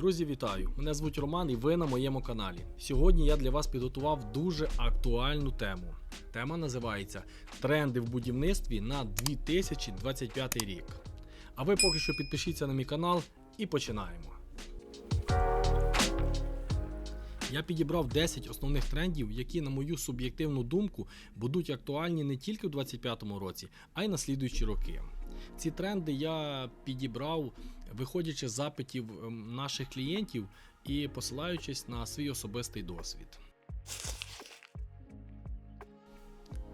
Друзі, вітаю! Мене звуть Роман і ви на моєму каналі. Сьогодні я для вас підготував дуже актуальну тему. Тема називається Тренди в будівництві на 2025 рік. А ви поки що підпишіться на мій канал і починаємо. Я підібрав 10 основних трендів, які, на мою суб'єктивну думку, будуть актуальні не тільки в 2025 році, а й на слідуючі роки. Ці тренди я підібрав, виходячи з запитів ем, наших клієнтів і посилаючись на свій особистий досвід.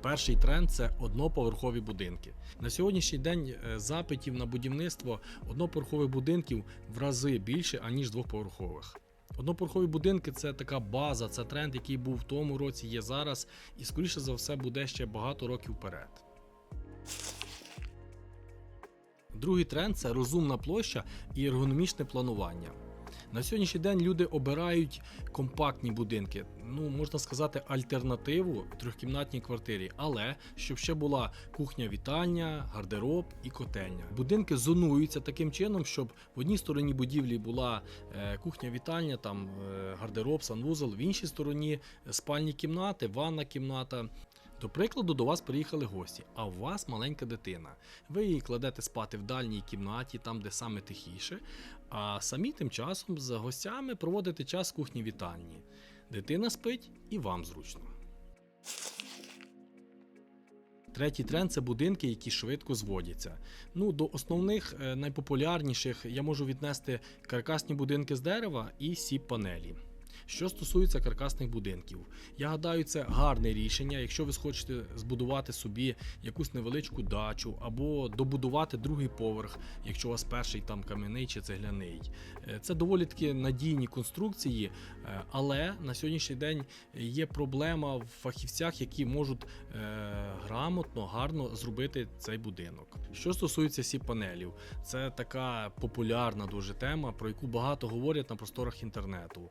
Перший тренд це одноповерхові будинки. На сьогоднішній день е, запитів на будівництво одноповерхових будинків в рази більше, аніж двохповерхових. Одноповерхові будинки це така база, це тренд, який був в тому році, є зараз, і скоріше за все буде ще багато років вперед. Другий тренд це розумна площа і ергономічне планування. На сьогоднішній день люди обирають компактні будинки, ну можна сказати, альтернативу трьохкімнатній квартирі, але щоб ще була кухня-вітальня, гардероб і котельня. Будинки зонуються таким чином, щоб в одній стороні будівлі була е, кухня-вітальня, там е, гардероб, санвузол, в іншій стороні спальні кімнати, ванна кімната. До прикладу, до вас приїхали гості, а у вас маленька дитина. Ви її кладете спати в дальній кімнаті, там, де саме тихіше, а самі тим часом з гостями проводите час в кухні вітальні. Дитина спить і вам зручно. Третій тренд це будинки, які швидко зводяться. Ну, до основних е, найпопулярніших я можу віднести каркасні будинки з дерева і сіп панелі. Що стосується каркасних будинків, я гадаю, це гарне рішення, якщо ви хочете збудувати собі якусь невеличку дачу або добудувати другий поверх, якщо у вас перший там кам'яний чи цегляний. Е, Це доволі таки надійні конструкції, е, але на сьогоднішній день є проблема в фахівцях, які можуть е, грамотно, гарно зробити цей будинок. Що стосується сі панелів, це така популярна дуже тема, про яку багато говорять на просторах інтернету.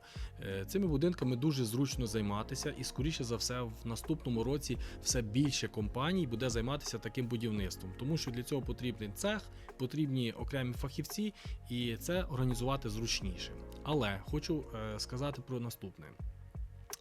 Цими будинками дуже зручно займатися, і скоріше за все, в наступному році все більше компаній буде займатися таким будівництвом, тому що для цього потрібен цех, потрібні окремі фахівці, і це організувати зручніше. Але хочу е, сказати про наступне.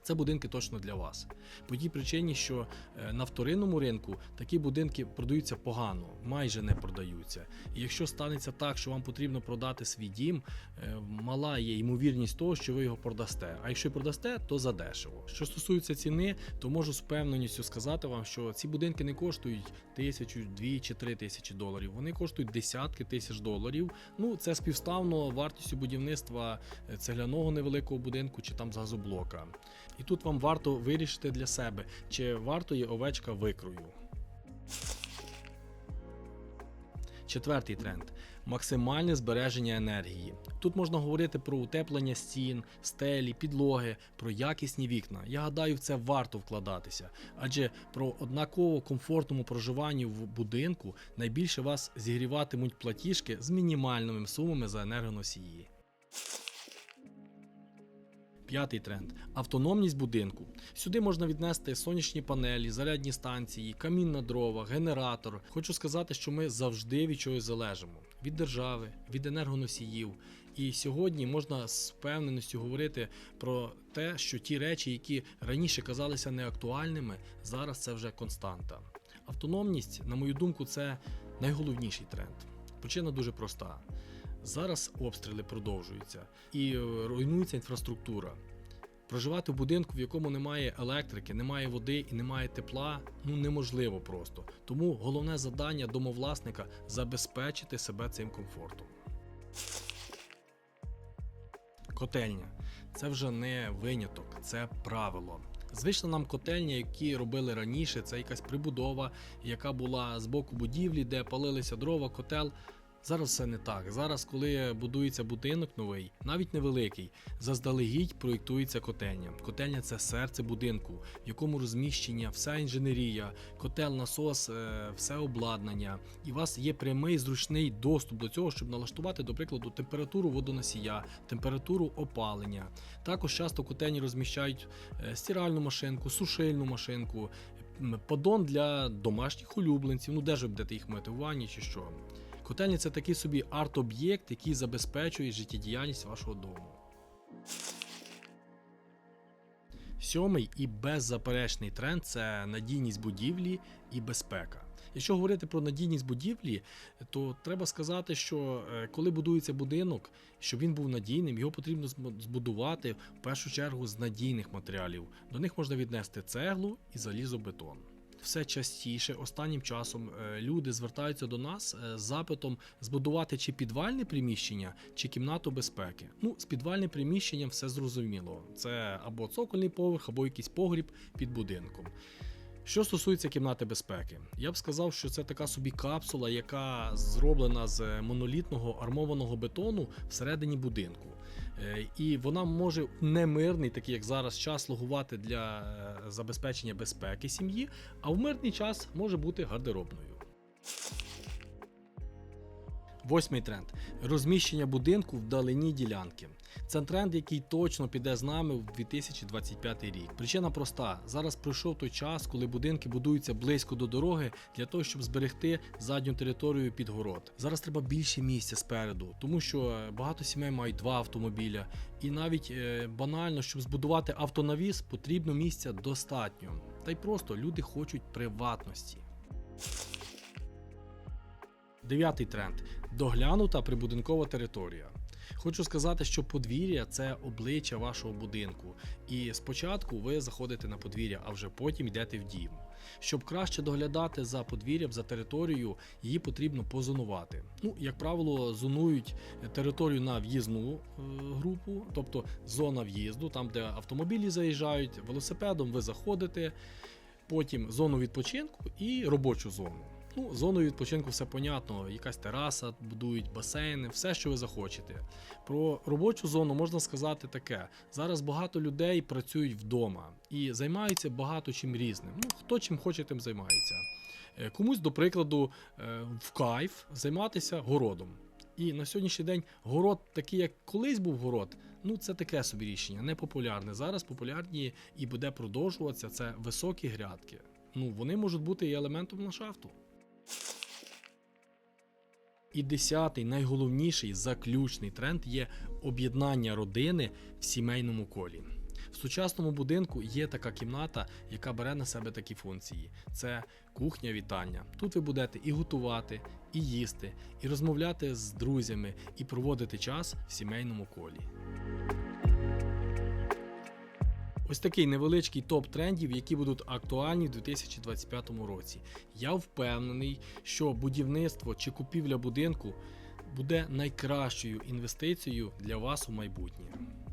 Це будинки точно для вас. По тій причині, що е, на вторинному ринку такі будинки продаються погано, майже не продаються. І якщо станеться так, що вам потрібно продати свій дім, е, мала є ймовірність того, що ви його продасте. А якщо продасте, то задешево. Що стосується ціни, то можу з певненістю сказати вам, що ці будинки не коштують тисячу, дві чи три тисячі доларів. Вони коштують десятки тисяч доларів. Ну це співставно вартістю будівництва е, цегляного невеликого будинку чи там з газоблока. І тут вам варто вирішити для себе, чи варто є овечка викрою. Четвертий тренд максимальне збереження енергії. Тут можна говорити про утеплення стін, стелі, підлоги, про якісні вікна. Я гадаю, в це варто вкладатися, адже про однаково комфортному проживанні в будинку найбільше вас зігріватимуть платіжки з мінімальними сумами за енергоносії. П'ятий тренд автономність будинку. Сюди можна віднести сонячні панелі, зарядні станції, камін на дрова, генератор. Хочу сказати, що ми завжди від чогось залежимо від держави, від енергоносіїв. І сьогодні можна з впевненістю говорити про те, що ті речі, які раніше казалися неактуальними, зараз це вже константа. Автономність, на мою думку, це найголовніший тренд. Причина дуже проста. Зараз обстріли продовжуються і е, руйнується інфраструктура. Проживати в будинку, в якому немає електрики, немає води і немає тепла, ну неможливо просто. Тому головне завдання домовласника забезпечити себе цим комфортом. Котельня це вже не виняток, це правило. Звична нам котельня, які робили раніше, це якась прибудова, яка була з боку будівлі, де палилися дрова, котел. Зараз все не так. Зараз, коли будується будинок новий, навіть невеликий, заздалегідь проєктується котельня. Котельня це серце будинку, в якому розміщення, вся інженерія, котел, насос, е, все обладнання. І у вас є прямий зручний доступ до цього, щоб налаштувати, до прикладу, температуру водоносія, температуру опалення. Також часто котельні розміщають е, стиральну машинку, сушильну машинку, подон для домашніх улюбленців. Ну де ж будете їх мити в ванні чи що? Котельня це такий собі арт-об'єкт, який забезпечує життєдіяльність вашого дому. Сьомий і беззаперечний тренд це надійність будівлі і безпека. Якщо говорити про надійність будівлі, то треба сказати, що е, коли будується будинок, щоб він був надійним, його потрібно збудувати в першу чергу з надійних матеріалів. До них можна віднести цеглу і залізобетон. Все частіше останнім часом е, люди звертаються до нас е, з запитом збудувати чи підвальне приміщення, чи кімнату безпеки. Ну, з підвальним приміщенням все зрозуміло. Це або цокольний поверх, або якийсь погріб під будинком. Що стосується кімнати безпеки, я б сказав, що це така собі капсула, яка зроблена з монолітного армованого бетону всередині будинку. Е, І вона може немирний, такий як зараз, час слугувати для е, забезпечення безпеки сім'ї, а в мирний час може бути гардеробною. Восьмий тренд розміщення будинку вдалині ділянки. Це тренд, який точно піде з нами в 2025 рік. Причина проста: зараз прийшов той час, коли будинки будуються близько до дороги для того, щоб зберегти задню територію під город. Зараз треба більше місця спереду, тому що е, багато сімей мають два автомобіля, і навіть е, банально, щоб збудувати автонавіс, потрібно місця достатньо. Та й просто люди хочуть приватності. Дев'ятий тренд доглянута прибудинкова територія. Хочу сказати, що подвір'я це обличчя вашого будинку. І спочатку ви заходите на подвір'я, а вже потім йдете в дім. Щоб краще доглядати за подвір'ям, за територією, її потрібно позонувати. Ну, як правило, зонують територію на в'їзну е, групу, тобто зона в'їзду, там де автомобілі заїжджають, велосипедом ви заходите, потім зону відпочинку і робочу зону. Ну, зоною відпочинку все понятно, якась тераса, будують басейни, все, що ви захочете. Про робочу зону можна сказати таке: зараз багато людей працюють вдома і займаються багато чим різним. Ну, хто чим хоче, тим займається. Е, Комусь, до прикладу, е, в кайф займатися городом. І на сьогоднішній день город, такий як колись був город, ну це таке собі рішення, не популярне. Зараз популярні і буде продовжуватися це високі грядки. Ну, вони можуть бути і елементом ландшафту. І десятий, найголовніший заключний тренд є об'єднання родини в сімейному колі. В сучасному будинку є така кімната, яка бере на себе такі функції: це кухня вітання. Тут ви будете і готувати, і їсти, і розмовляти з друзями, і проводити час в сімейному колі. Ось такий невеличкий топ трендів, які будуть актуальні в 2025 році. Я впевнений, що будівництво чи купівля будинку буде найкращою інвестицією для вас у майбутнє.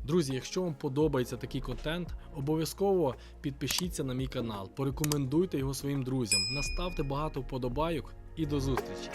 Друзі, якщо вам подобається такий контент, обов'язково підпишіться на мій канал, порекомендуйте його своїм друзям, наставте багато вподобайок і до зустрічі!